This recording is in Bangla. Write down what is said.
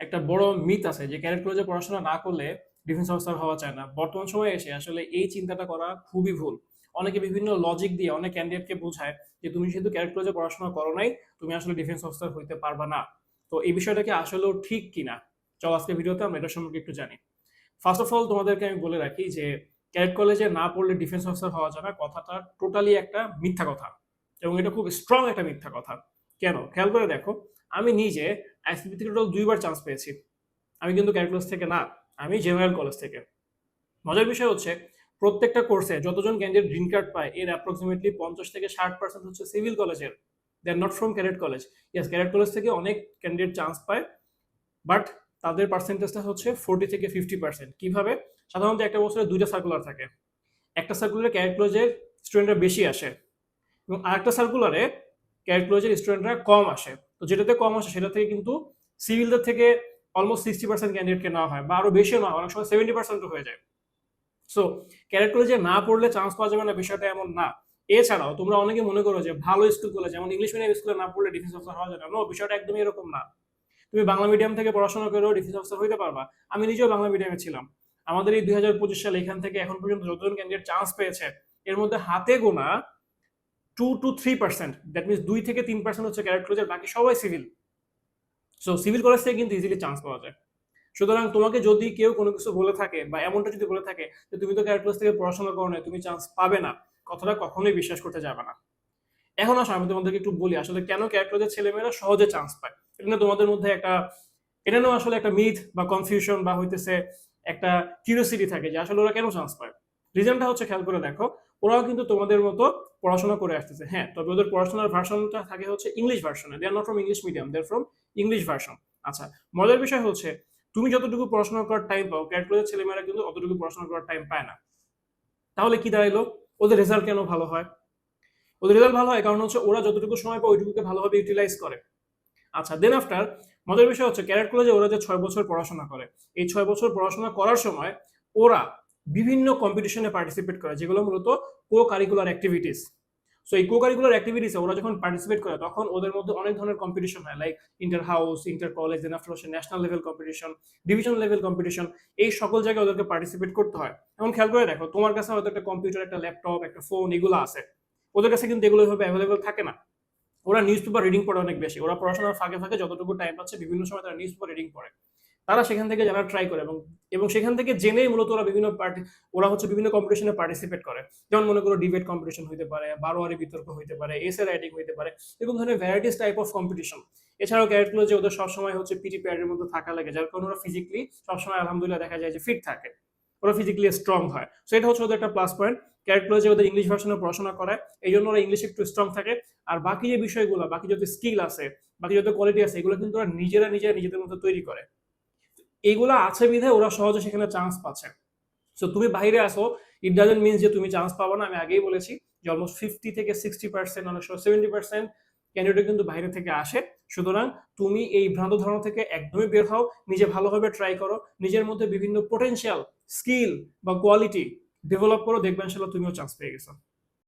একটা বড় মিথ আছে যে ক্যাডেট কলেজে পড়াশোনা না করলে ডিফেন্স অফিসার হওয়া যায় না। বর্তমান সময়ে এসে আসলে এই চিন্তাটা করা খুবই ভুল। অনেকে বিভিন্ন লজিক দিয়ে অনেক ক্যান্ডিডেটকে বোঝায় যে তুমি যেহেতু ক্যাডেট কলেজে পড়াশোনা করো নাই, তুমি আসলে ডিফেন্স অফিসার হইতে পারবা না। তো এই বিষয়টা কি আসলেও ঠিক কিনা? চলো আজকে ভিডিওতে আমরা এটা সম্পর্কে একটু জানি। ফার্স্ট অফ অল তোমাদেরকে আমি বলে রাখি যে ক্যাডেট কলেজে না পড়লে ডিফেন্স অফিসার হওয়া না, কথাটা টোটালি একটা মিথ্যা কথা। এবং এটা খুব স্ট্রং একটা মিথ্যা কথা। কেন? খেয়াল করে দেখো আমি নিজে আইসিপি থেকে টোটাল দুইবার চান্স পেয়েছি। আমি কিন্তু ক্যাডেট কলেজ থেকে না, আমি জেনারেল কলেজ থেকে। মজার বিষয় হচ্ছে, প্রত্যেকটা কোর্সে যতজন ক্যান্ডিডেট গ্রিন কার্ড পায়, এর অ্যাপ্রক্সিমেটলি পঞ্চাশ থেকে ষাট পার্সেন্ট হচ্ছে সিভিল কলেজের they are not from cadet college yes cadet college থেকে অনেক ক্যান্ডিডেট চান্স পায় বাট তাদের পার্সেন্টেজটা হচ্ছে ফোর্টি থেকে ফিফটি পার্সেন্ট কীভাবে? সাধারণত একটা বছরে দুইটা সার্কুলার থাকে। একটা সার্কুলারে ক্যাডেট কলেজের স্টুডেন্টরা বেশি আসে, এবং আরেকটা সার্কুলারে ক্যাডেট কলেজের স্টুডেন্টরা কম আসে। তো যেটাতে কম আসে সেটা থেকে কিন্তু সিভিলদের থেকে অলমোস্ট সিক্সটি পার্সেন্ট ক্যান্ডিডেটকে নেওয়া হয় বা আরও বেশিও না অনেক সময় সেভেন্টি পার্সেন্টও হয়ে যায়। সো ক্যাডেট কলেজে না পড়লে চান্স পাওয়া যাবে না, বিষয়টা এমন না। এছাড়াও তোমরা অনেকে মনে করো যে ভালো স্কুল স্কুলগুলো যেমন ইংলিশ মিডিয়াম স্কুলে না পড়লে ডিফেন্স অফিসার হওয়া যায় না। বিষয়টা একদমই এরকম না। তুমি বাংলা মিডিয়াম থেকে পড়াশোনা করেও ডিফেন্স অফিসার হইতে পারবা। আমি নিজেও বাংলা মিডিয়ামে ছিলাম। আমাদের এই দুই হাজার পঁচিশ সালে এখান থেকে এখন পর্যন্ত যতজন ক্যান্ডিডেট চান্স পেয়েছে, এর মধ্যে হাতে গোনা two two three percent that means দুই থেকে তিন পার্সেন্ট হচ্ছে ক্যাডেট কলেজের বাকি সবাই সিভিল সো সিভিল কলেজ থেকে কিন্তু ইজিলি চান্স পাওয়া যায়। সুতরাং তোমাকে যদি কেউ কোনো কিছু বলে থাকে বা এমনটা যদি বলে থাকে যে তুমি তো ক্যাডেট কলেজ থেকে পড়াশোনা করো না তুমি চান্স পাবে না, কথাটা কখনোই বিশ্বাস করতে যাবে না। এখন আসো, আমি তোমাদেরকে একটু বলি, আসলে কেন ক্যাডেট কলেজের ছেলেমেয়েরা সহজে চান্স পায়? এটা নিয়ে তোমাদের মধ্যে একটা, এটা নিয়েও আসলে একটা মিথ বা কনফিউশন বা হইতেছে একটা কিউরিয়াসিটি থাকে যে আসলে ওরা কেন চান্স পায়? রিজনটা হচ্ছে খেয়াল করে দেখো, ওরাও কিন্তু তোমাদের মতো পড়াশোনা করে আসতেছে। হ্যাঁ তবে ওদের পড়াশোনার ভার্সনটা থাকে হচ্ছে ইংলিশ ভার্সনে they are not from English medium they from English version আচ্ছা মজার বিষয় হচ্ছে, তুমি যতটুকু পড়াশোনা করার টাইম পাও ক্যাট কলেজের ছেলেমেয়েরা কিন্তু অতটুকু পড়াশোনা করার টাইম পায় না। তাহলে কি দাঁড়াইলো? ওদের রেজাল্ট কেন ভালো হয়? ওদের রেজাল্ট ভালো হয় কারণ হচ্ছে ওরা যতটুকু সময় পায় ওইটুকুকে ভালোভাবে ইউটিলাইজ করে। আচ্ছা দেন আফটার মজার বিষয় হচ্ছে ক্যারেট কলেজে ওরা যে ছয় বছর পড়াশোনা করে, এই ছয় বছর পড়াশোনা করার সময় ওরা বিভিন্ন কম্পিটিশনে পার্টিসিপেট করে, যেগুলো মূলত কো কারিকুলার অ্যাক্টিভিটিস সো এই কো কারিকুলার অ্যাক্টিভিটিসে ওরা যখন পার্টিসিপেট করে, তখন ওদের মধ্যে অনেক ধরনের কম্পিটিশন হয় like inter house inter college national level competition division level competition এই সকল জায়গায় ওদেরকে পার্টিসিপেট করতে হয়। এখন খেয়াল করে দেখো, তোমার কাছে হয়তো একটা কম্পিউটার একটা ল্যাপটপ একটা ফোন এগুলো আছে। ওদের কাছে কিন্তু এগুলো এভাবে অ্যাভেলেবল থাকে না। ওরা নিউজ পেপার রিডিং পড়ে অনেক বেশি। ওরা পড়াশোনার ফাঁকে ফাঁকে যতটুকু টাইম পাচ্ছে, বিভিন্ন সময় তারা নিউজ পেপার রিডিং পড়ে। তারা সেখান থেকে যারা ট্রাই করে এবং এবং সেখান থেকে জেনেই মূলত ওরা বিভিন্ন পার্টি ওরা হচ্ছে বিভিন্ন কম্পিটিশনে পার্টিসিপেট করে। যেমন মনে করো ডিবেট কম্পিটিশন হইতে পারে, বারোয়ারি বিতর্ক হইতে পারে এসে রাইটিং হইতে পারে এরকম ধরনের ভ্যারাইটিস টাইপ অফ কম্পিটিশন এছাড়াও ক্যারেক্টগুলো যে ওদের সবসময় হচ্ছে পিটি প্যাডের মধ্যে থাকা লাগে, যার কারণে ওরা ফিজিক্যালি সবসময় আলহামদুলিল্লাহ দেখা যায় যে ফিট থাকে। ওরা ফিজিক্যালি স্ট্রং হয়। সো এটা হচ্ছে ওদের একটা প্লাস পয়েন্ট ক্যারেক্টগুলো যে ওদের ইংলিশ ভার্সনে পড়াশোনা করে এই জন্য ওরা ইংলিশ একটু স্ট্রং থাকে। আর বাকি যে বিষয়গুলো, বাকি যত স্কিল আছে, বাকি যত কোয়ালিটি আছে, এগুলো কিন্তু ওরা নিজেরা নিজেরা নিজেদের মধ্যে তৈরি করে। এইগুলো আছে বিধে ওরা সহজে সেখানে চান্স পাচ্ছে। সো তুমি বাইরে আসো ইট ডাজেন্ট মিনস যে তুমি চান্স পাবো না, আমি আগেই বলেছি যে অলমোস্ট ফিফটি থেকে সিক্সটি পার্সেন্ট অনেক সময় সেভেন্টি পার্সেন্ট ক্যান্ডিডেট কিন্তু বাইরে থেকে আসে। সুতরাং তুমি এই ভ্রান্ত ধারণা থেকে একদমই বের হও, নিজে ভালোভাবে ট্রাই করো, নিজের মধ্যে বিভিন্ন পোটেনশিয়াল স্কিল বা কোয়ালিটি ডেভেলপ করো দেখবেন সেটা তুমিও চান্স পেয়ে গেছো।